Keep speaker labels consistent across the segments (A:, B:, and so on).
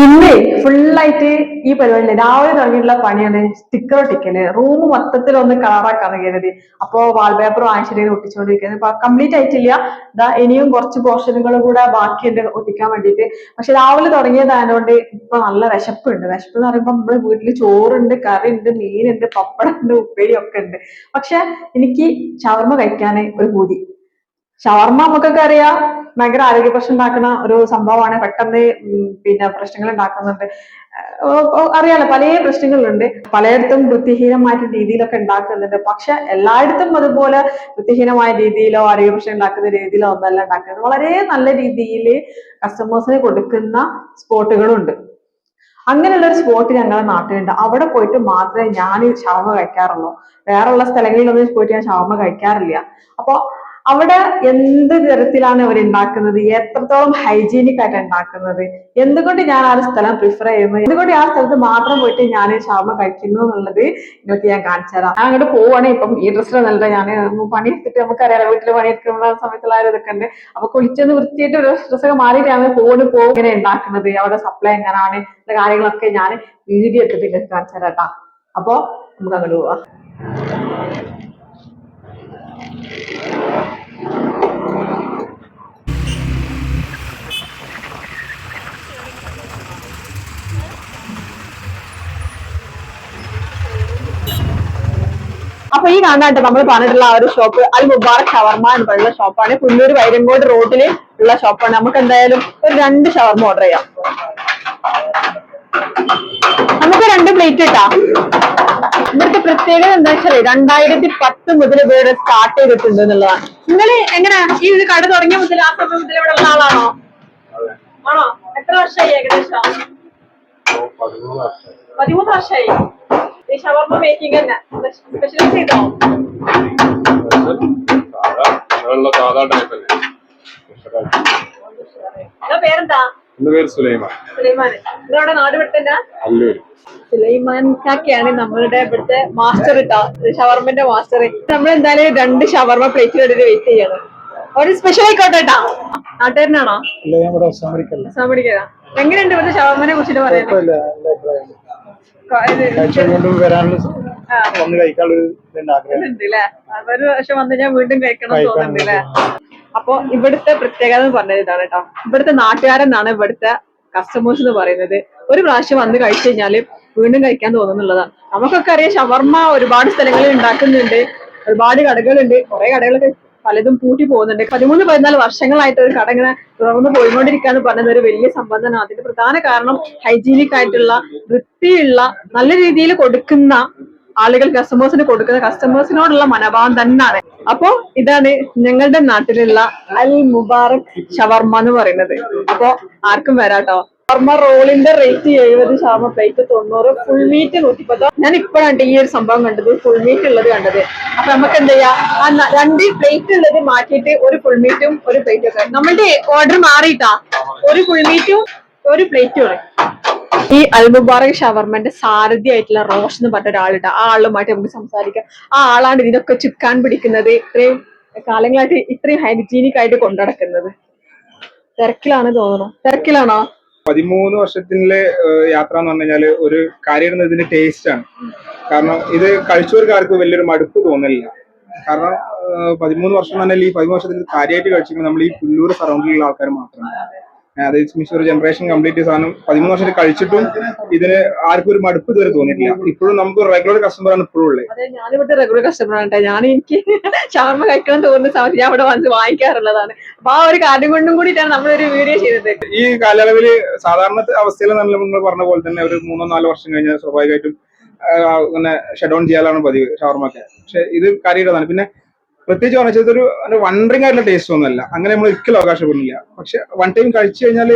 A: ഇന്ന് ഫുള്ളായിട്ട് ഈ പരിപാടി രാവിലെ തുടങ്ങിയിട്ടുള്ള പണിയാണ് സ്റ്റിക്കർ ഒട്ടിക്കൽ റൂം മൊത്തത്തിൽ ഒന്ന് കളറാക്കാൻ കരുതി അപ്പോ വാൾപേപ്പർ വാങ്ങിച്ചിട്ട് ഒട്ടിച്ചുകൊണ്ടിരിക്കുന്നത് ഇപ്പൊ കംപ്ലീറ്റ് ആയിട്ടില്ല. ഇതാ ഇനിയും കുറച്ച് പോർഷനുകൾ കൂടെ ബാക്കിയുണ്ട് ഒട്ടിക്കാൻ വേണ്ടിയിട്ട്. പക്ഷെ രാവിലെ തുടങ്ങിയതായതുകൊണ്ട് ഇപ്പൊ നല്ല വിശപ്പുണ്ട്. വിശപ്പ് എന്ന് പറയുമ്പോൾ നമ്മുടെ വീട്ടിൽ ചോറുണ്ട് കറി ഉണ്ട് മീനുണ്ട് പപ്പടമുണ്ട് ഉപ്പേരി ഒക്കെ ഉണ്ട്. പക്ഷെ എനിക്ക് ഷവർമ്മ കഴിക്കാൻ ഒരു പൂതി. ഷവർമ്മ നമുക്കൊക്കെ അറിയാം. ഭയങ്കര ആരോഗ്യ പ്രശ്നം ഉണ്ടാക്കുന്ന ഒരു സംഭവമാണ് പെട്ടെന്ന് പിന്നെ പ്രശ്നങ്ങൾ ഉണ്ടാക്കുന്നുണ്ട് അറിയാലോ പല പ്രശ്നങ്ങളുണ്ട്. പലയിടത്തും വൃത്തിഹീനമായിട്ട് രീതിയിലൊക്കെ ഉണ്ടാക്കുന്നുണ്ട്. പക്ഷെ എല്ലായിടത്തും അതുപോലെ വൃത്തിഹീനമായ രീതിയിലോ ആരോഗ്യ പ്രശ്നം ഉണ്ടാക്കുന്ന രീതിയിലോ ഒന്നല്ല ഉണ്ടാക്കുന്നത്. വളരെ നല്ല രീതിയിൽ കസ്റ്റമേഴ്സിന് കൊടുക്കുന്ന സ്പോട്ടുകളും ഉണ്ട് അങ്ങനെയുള്ള ഒരു സ്പോട്ട് ഞങ്ങളുടെ നാട്ടിലുണ്ട്. അവിടെ പോയിട്ട് മാത്രമേ ഞാൻ ഷവർമ കഴിക്കാറുള്ളൂ. വേറെയുള്ള സ്ഥലങ്ങളിലൊന്നും പോയിട്ട് ഞാൻ ഷവർമ കഴിക്കാറില്ല. അപ്പൊ അവിടെ എന്ത് തരത്തിലാണ് അവർ ഉണ്ടാക്കുന്നത്? എത്രത്തോളം ഹൈജീനിക് ആയിട്ട് ഉണ്ടാക്കുന്നത്? എന്തുകൊണ്ട് ഞാൻ ആ സ്ഥലം പ്രിഫർ ചെയ്യുന്നത് എന്തുകൊണ്ട് ആ സ്ഥലത്ത് മാത്രം പോയിട്ട് ഞാൻ ഷവർമ കഴിക്കുന്നു എന്നുള്ളത് ഇതൊക്കെ ഞാൻ കാണിച്ചു തരാം. ഞാൻ അങ്ങോട്ട് പോവാണ്. ഇപ്പം ഈ ഡ്രസ്സിൽ നല്ല ഞാൻ പണിയെടുത്തിട്ട് നമുക്കറിയാലോ വീട്ടിൽ പണിയെടുക്കുന്ന സമയത്തുള്ള ഇതൊക്കെ ഉണ്ട്. അപ്പൊ കുളിച്ചൊന്ന് വൃത്തിയായിട്ട് ഒരു ഡ്രസ്സൊക്കെ മാറിയിട്ടാണ് ഫോണ് പോകും ഉണ്ടാക്കുന്നത്. അവിടെ സപ്ലൈ എങ്ങനെയാണ് കാര്യങ്ങളൊക്കെ ഞാൻ വീഡിയോ എടുത്തിട്ട് കാണിച്ചു തരാം കേട്ടോ. അപ്പൊ നമുക്ക് അങ്ങോട്ട് പോവാം. ഈ കാണാനായിട്ട് നമ്മൾ പറഞ്ഞിട്ടുള്ള ആ ഒരു ഷോപ്പ് അൽ മുബാറക് ഷവർമ എന്ന് പറയുന്ന ഷോപ്പാണ് പുല്ലൂർ വൈരങ്കോട് റോഡിൽ ഉള്ള ഷോപ്പാണ് നമുക്ക് എന്തായാലും ഒരു രണ്ട് ഷവർമ ഓർഡർ ചെയ്യാം. നമുക്ക് രണ്ട് പ്ലേറ്റ് ഇട്ടാ. ഇവിടുത്തെ പ്രത്യേകത എന്താ വെച്ചാൽ രണ്ടായിരത്തി പത്ത് മുതൽ ഇവിടെ സ്റ്റാർട്ട് ചെയ്തിട്ടുണ്ട് എന്നുള്ളതാണ്. നിങ്ങൾ എങ്ങനെ? ഈ ഒരു കട തുടങ്ങിയ മുതൽ ആ സമയം മുതൽ ഇവിടെ ഉള്ള ആളാണോ? ആണോ? എത്ര വർഷമായി ഏകദേശം? പതിമൂന്ന് വർഷമായി. ഈ ഷവർമ മേക്കിംഗ് തന്നെ സ്പെഷ്യലൈസ് ചെയ്തോ
B: സാധാ സാധാ ടൈപ്പ് അല്ലേ?
A: നിങ്ങളുടെ പേരെന്താ?
B: എന്റെ പേര് സുലൈമാൻ
A: നിങ്ങളുടെ നാട് സുലൈമാൻ കാക്കയാണ് നമ്മളുടെ ഇവിടുത്തെ മാസ്റ്റർ ഇട്ടാ ഷവർമന്റെ മാസ്റ്റർ നമ്മൾ എന്തായാലും രണ്ട് ഷവർമ പ്ലേറ്റിൽ എടുത്ത് വെയിറ്റ് ചെയ്യണം. ഒരു സ്പെഷ്യൽ ആയിക്കോട്ടെ കേട്ടാ നാട്ടുകാരനാണോ? എങ്ങനെയുണ്ട് ഇവിടുത്തെ ഷവർമനെ കുറിച്ചിട്ട് പറയാൻ?
C: വരാനുള്ള. വന്ന് കഴിക്കാനുള്ള ഒരു
A: വന്ന് ഞാൻ വീണ്ടും കഴിക്കണം അപ്പൊ ഇവിടുത്തെ പ്രത്യേകത എന്ന് പറഞ്ഞത് ഇതാണ് കേട്ടോ. ഇവിടുത്തെ നാട്ടുകാരെന്നാണ് ഇവിടുത്തെ കസ്റ്റമേഴ്സ് എന്ന് പറയുന്നത്. ഒരു പ്രാവശ്യം വന്ന് കഴിച്ചു കഴിഞ്ഞാൽ വീണ്ടും കഴിക്കാൻ തോന്നുന്നുള്ളതാണ്. നമുക്കൊക്കെ അറിയാം ഷവർമ്മ ഒരുപാട് സ്ഥലങ്ങളിൽ ഉണ്ടാക്കുന്നുണ്ട്. ഒരുപാട് കടകളുണ്ട്. കുറെ കടകളൊക്കെ പലതും പൂട്ടി പോകുന്നുണ്ട്. പതിമൂന്ന് പതിനാല് വർഷങ്ങളായിട്ട് ഒരു കടങ്ങനെ ഇങ്ങനെ തുറന്നു പോയിക്കൊണ്ടിരിക്കാന്ന് പറഞ്ഞത് ഒരു വലിയ സംബന്ധമാണ്. അതിന്റെ പ്രധാന കാരണം ഹൈജീനിക് ആയിട്ടുള്ള വൃത്തിയുള്ള നല്ല രീതിയിൽ കൊടുക്കുന്ന ആളുകൾ കസ്റ്റമേഴ്സിന് കൊടുക്കുന്ന കസ്റ്റമേഴ്സിനോടുള്ള മനോഭാവം തന്നെയാണ് അപ്പോ ഇതാണ് ഞങ്ങളുടെ നാട്ടിലുള്ള അൽ മുബാറക് ഷവർമ എന്ന് പറയുന്നത്. അപ്പോ ആർക്കും വരാട്ടോ. ഷവർമ റോളിന്റെ റേറ്റ് എഴുപത് ഷവർമ പ്ലേറ്റ് തൊണ്ണൂറ് ഫുൾ മീറ്റ് നൂറ്റിപ്പത്തോ. ഞാൻ ഇപ്പോഴാണ് ഈ ഒരു സംഭവം കണ്ടത് ഫുൾ മീറ്റ് ഉള്ളത് കണ്ടത്. അപ്പൊ നമുക്ക് എന്ത് ചെയ്യാം? ആ രണ്ട് പ്ലേറ്റ് ഉള്ളത് മാറ്റിയിട്ട് ഒരു ഫുൾ മീറ്റും ഒരു പ്ലേറ്റും ഒക്കെ. നമ്മളുടെ ഓർഡർ മാറിയിട്ടാ? ഒരു ഫുൾ മീറ്റും ഒരു പ്ലേറ്റും ആണ് ഈ അൽമുബാറക് ഷവർമന്റെ സാരഥി ആയിട്ടുള്ള റോഷ് എന്ന് പറഞ്ഞ ഒരാളുണ്ട്. ആ ആളുമായിട്ട് നമുക്ക് സംസാരിക്കാം. ആ ആളാണ് ഇതിനൊക്കെ ചുക്കാൻ പിടിക്കുന്നത്. ഇത്രയും കാലങ്ങളായിട്ട് ഇത്രയും ഹൈജീനിക് ആയിട്ട് കൊണ്ടുനടക്കുന്നത്. തിരക്കിലാണ് തോന്നുന്നു. തിരക്കിലാണോ?
C: പതിമൂന്ന് വർഷത്തിലെ യാത്ര എന്ന് പറഞ്ഞു കഴിഞ്ഞാൽ ഒരു കാര്യം ഇതിന്റെ ടേസ്റ്റ് ആണ്. കാരണം ഇത് കഴിച്ചവർക്കാർക്ക് വലിയൊരു മടുപ്പ് തോന്നില്ല കാരണം പതിമൂന്ന് വർഷം തന്നെ ഈ പതിമൂന്ന് വർഷത്തിൽ കാര്യമായിട്ട് കഴിച്ചിരിക്കുന്നത് നമ്മൾ ഈ പുല്ലൂർ സറൗണ്ടിലുള്ള ആൾക്കാർ മാത്രമാണ് ഏഹ്, അത് മീൻസ് ഒരു ജനറേഷൻ കംപ്ലീറ്റ് സാധനം പതിമൂന്ന് വർഷം കഴിച്ചിട്ടും ഇതിന് ആർക്കും ഒരു മടുപ്പ് ഇതുവരെ തോന്നിയിട്ടില്ല. ഇപ്പോഴും നമുക്ക് റെഗുലർ കസ്റ്റമർ ആണ് ഇപ്പോഴും ഉള്ളത്.
A: റെഗുലർ കസ്റ്റമർ ആണ് ഞാൻ എനിക്ക് ഷവർമ കഴിക്കണം തോന്നുന്ന സമയത്ത് ഞാൻ ഇവിടെ വന്ന് വാങ്ങിക്കാറുള്ളതാണ്. അപ്പൊ ആ ഒരു കാര്യം കൊണ്ടും കൂടിയിട്ടാണ് നമ്മളൊരു വീഡിയോ ചെയ്തത്.
C: ഈ കാലയളവിൽ സാധാരണ അവസ്ഥയിൽ നല്ല നിങ്ങൾ പറഞ്ഞ പോലെ തന്നെ ഒരു മൂന്നോ നാലോ വർഷം കഴിഞ്ഞാൽ സ്വാഭാവികമായിട്ടും ഷട്ട് ഡൗൺ ചെയ്യാനാണ് പതിവ് ഷവർമൊക്കെ പക്ഷെ ഇത് കാര്യമായിട്ടാണ് പിന്നെ പ്രത്യേകിച്ച് പറഞ്ഞാൽ ഇതൊരു വണ്ടറിങ് ആയിട്ടുള്ള ടേസ്റ്റ് ഒന്നുമല്ല. അങ്ങനെ നമ്മൾ ഒരിക്കലും അവകാശപ്പെടുന്നില്ല പക്ഷെ വൺ ടൈം കഴിച്ചു കഴിഞ്ഞാൽ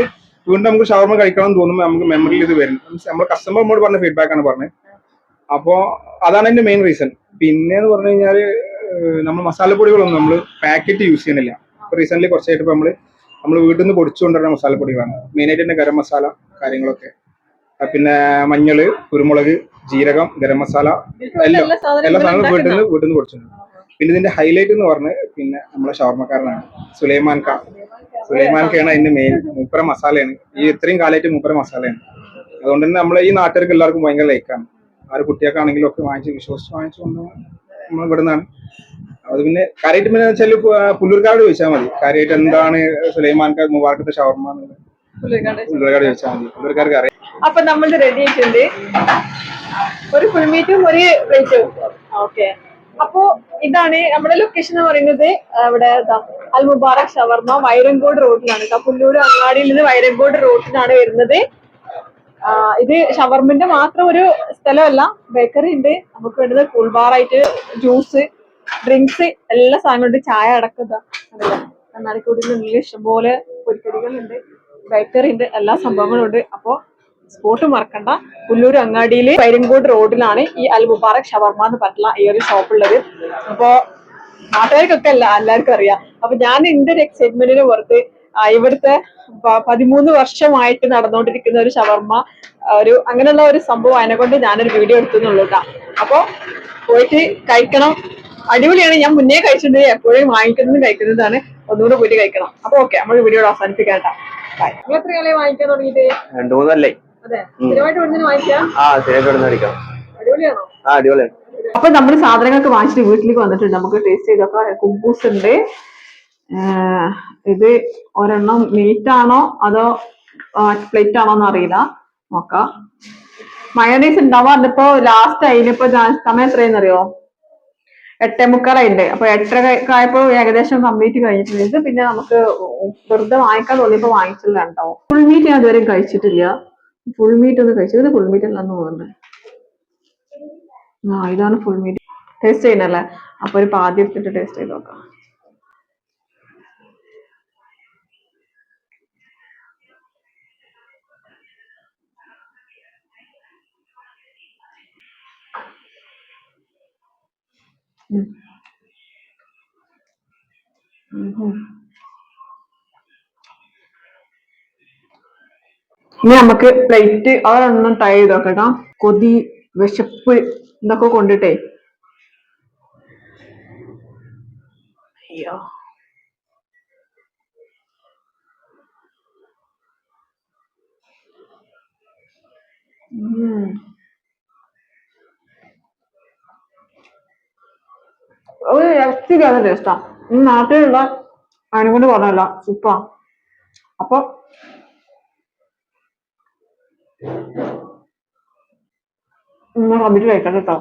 C: വീണ്ടും നമുക്ക് ഷവർമ കഴിക്കണം എന്ന് തോന്നുമ്പോൾ നമുക്ക് മെമ്മറിയിൽ ഇത് വരും. നമ്മൾ കസ്റ്റമർ നമ്മോട് പറഞ്ഞ ഫീഡ്ബാക്ക് ആണ് പറഞ്ഞത് അപ്പോൾ അതാണ് എന്റെ മെയിൻ റീസൺ പിന്നെ എന്ന് പറഞ്ഞു കഴിഞ്ഞാൽ നമ്മൾ മസാലപ്പൊടികളൊന്നും നമ്മൾ പാക്കറ്റ് യൂസ് ചെയ്യുന്നില്ല. റീസെന്റ് കുറച്ചായിട്ട് ഇപ്പൊ നമ്മൾ നമ്മൾ വീട്ടിൽ നിന്ന് പൊടിച്ചു കൊണ്ടുവരുന്ന മസാലപ്പൊടികളാണ് മെയിനായിട്ട് തന്നെ ഗരം മസാല കാര്യങ്ങളൊക്കെ. പിന്നെ മഞ്ഞൾ കുരുമുളക് ജീരകം ഗരം മസാല എല്ലാം
A: എല്ലാ സാധനങ്ങളും
C: എല്ലാ സാധനങ്ങളും വീട്ടിൽ നിന്ന് വീട്ടിൽ നിന്ന് പൊടിച്ചിട്ടുണ്ട്. പിന്നെ ഇതിന്റെ ഹൈലൈറ്റ് എന്ന് പറഞ്ഞ് പിന്നെ നമ്മളെ ഷവർമക്കാരനാണ് സുലൈമാൻ ഖാ സുലൈമാൻ ഖാണ് അതിന്റെ മെയിൻ മൂപ്പര മസാലയാണ്. ഈ ഇത്രയും കാലമായിട്ട് മൂപ്പര മസാലയാണ്. അതുകൊണ്ട് തന്നെ നമ്മളെ ഈ നാട്ടുകാർക്ക് എല്ലാവർക്കും ഭയങ്കര ലൈക്കാണ് ആര് കുട്ടികൾക്കാണെങ്കിലും ഒക്കെ വാങ്ങിച്ച് വിശ്വസിച്ച് വാങ്ങിച്ചു കൊണ്ട് നമ്മൾ ഇവിടെ നിന്നാണ് അത് പിന്നെ കാര്യമായിട്ട് പിന്നെ വെച്ചാൽ പുല്ലൂർക്കാട് ചോദിച്ചാൽ മതി. കാര്യമായിട്ട് എന്താണ് സുലൈമാൻ ഖാ മുബാർക്കത്തെ ഷവർമ്മ എന്നുള്ളത് പുല്ലൂർക്കാട് ചോദിച്ചാൽ മതി. പുല്ലൂർക്കാർക്ക് അറിയാം.
A: അപ്പൊ നമ്മൾ റെഡി ആയിട്ടുണ്ട്. ഒരു ഫുൾ മീറ്റും ഒരു പ്ലേറ്റും ഓക്കെ അപ്പോ ഇതാണ് നമ്മുടെ ലൊക്കേഷൻ എന്ന് പറയുന്നത്. ഇവിടെ അൽ മുബാറക് ഷവർമ വൈരങ്കോട് റോഡിലാണ് പുല്ലൂർ അങ്ങാടിയിൽ നിന്ന് വൈരങ്കോട് റോഡിലാണ് വരുന്നത്. ഇത് ഷവർമിന്റെ മാത്രം ഒരു സ്ഥലമല്ല. ബേക്കറി ഉണ്ട്. നമുക്ക് വേണ്ടത് കൂൾ ബാർ ആയിട്ട് ജ്യൂസ് ഡ്രിങ്ക്സ് എല്ലാ സാധനങ്ങളുണ്ട് ചായ അടക്കുക? കണ്ണാടിക്കൂടിനുള്ളിൽ ഇഷ്ടംപോലെ പൊരിക്കടികളുണ്ട്. ബേക്കറി ഉണ്ട്. എല്ലാ സംഭവങ്ങളും ഉണ്ട്. അപ്പോ സ്പോട്ട് മറക്കണ്ട. പുല്ലൂർ അങ്ങാടിയിലെ പൈരങ്കോട് റോഡിലാണ് ഈ അൽ മുബാറക് ഷവർമ എന്ന് പറഞ്ഞ ഈ ഒരു ഷോപ്പ് ഉള്ളത്. അപ്പോ നാട്ടുകാർക്കൊക്കെ അല്ല എല്ലാവർക്കും അറിയാം. അപ്പൊ ഞാൻ എന്റെ ഒരു എക്സൈറ്റ്മെന്റിന് പുറത്ത് ഇവിടുത്തെ പതിമൂന്ന് വർഷമായിട്ട് നടന്നുകൊണ്ടിരിക്കുന്ന ഒരു ഷവർമ്മ ഒരു അങ്ങനെയുള്ള ഒരു സംഭവം അതിനെ കൊണ്ട് ഞാനൊരു വീഡിയോ എടുത്തുന്നുള്ളൂ കേട്ടോ അപ്പൊ പോയിട്ട് കഴിക്കണം. അടിപൊളിയാണ്. ഞാൻ മുന്നേ കഴിച്ചിട്ടുണ്ട്. എപ്പോഴും വാങ്ങിക്കുന്നതും കഴിക്കുന്നതാണ്. ഒന്നുകൂടെ പോയിട്ട് കഴിക്കണം. അപ്പൊ ഓക്കെ നമ്മൾ വീഡിയോ അവസാനിപ്പിക്കാം കേട്ടോ ബൈ നിങ്ങൾ എത്ര കാലം വാങ്ങിക്കാൻ തുടങ്ങിയിട്ട്
D: രണ്ടു മൂന്നല്ലേ
A: സ്ഥിരമായിട്ട് ഇവിടുന്ന്
D: ആ
A: അടിപൊളിയാണോ?
D: ആ അടിപൊളിയാണ്.
A: അപ്പൊ നമ്മൾ സാധനങ്ങളൊക്കെ വാങ്ങിച്ചിട്ട് വീട്ടിലേക്ക് വന്നിട്ടുണ്ട്. നമുക്ക് ടേസ്റ്റ് ചെയ്തപ്പോ കുബൂസ് ഉണ്ട് ഇത് ഒരെണ്ണം മീറ്റ് ആണോ അതോ പ്ലേറ്റ് ആണോ എന്ന് അറിയില്ല. നോക്കാം. മയോണൈസ് ഉണ്ടാവാറിപ്പോ ലാസ്റ്റ് അതിനിപ്പോ സമയം എത്രയെന്ന് അറിയോ? എട്ടേ മുക്കാലായിട്ടുണ്ട്. അപ്പൊ എട്ടര ആയപ്പോ ഏകദേശം കംപ്ലീറ്റ് കഴിഞ്ഞിട്ടുണ്ട്. ഇത് പിന്നെ നമുക്ക് വെറുതെ വാങ്ങിക്കാൻ തോന്നിയപ്പോ വാങ്ങിച്ചില്ല ഉണ്ടാവും ഫുൾ മീറ്റ് ഞാൻ ഇതുവരെ കഴിച്ചിട്ടില്ല. ഫുൾ മീറ്റ് ഒന്ന് കഴിച്ചു? ഇത് ഫുൾ മീറ്റ് അല്ലെന്ന് തോന്നുന്നത് ആ ഇതാണ് ഫുൾ മീറ്റ് ടേസ്റ്റ് ചെയ്യുന്നല്ലേ അപ്പൊ ഒരു പാതി എടുത്തിട്ട് ടേസ്റ്റ് ചെയ്ത് നോക്കാം. ഉം. ഇനി നമുക്ക് പ്ലേറ്റ് അതൊന്നും ട്രൈ ചെയ്ത് നോക്കട്ടോ കൊതി വിശപ്പ് ഇതൊക്കെ കൊണ്ടിട്ടേ. അയ്യോ. ഒരു ഒരു ഇറച്ചിക്കാതെ ടേസ്റ്റാ ഈ നാട്ടിലുള്ള അതിനെ കൊണ്ട് പറഞ്ഞല്ല സൂപ്പറാ അപ്പൊ ഞാൻ കമ്പിട്ട് കഴിക്കാം കേട്ടോ.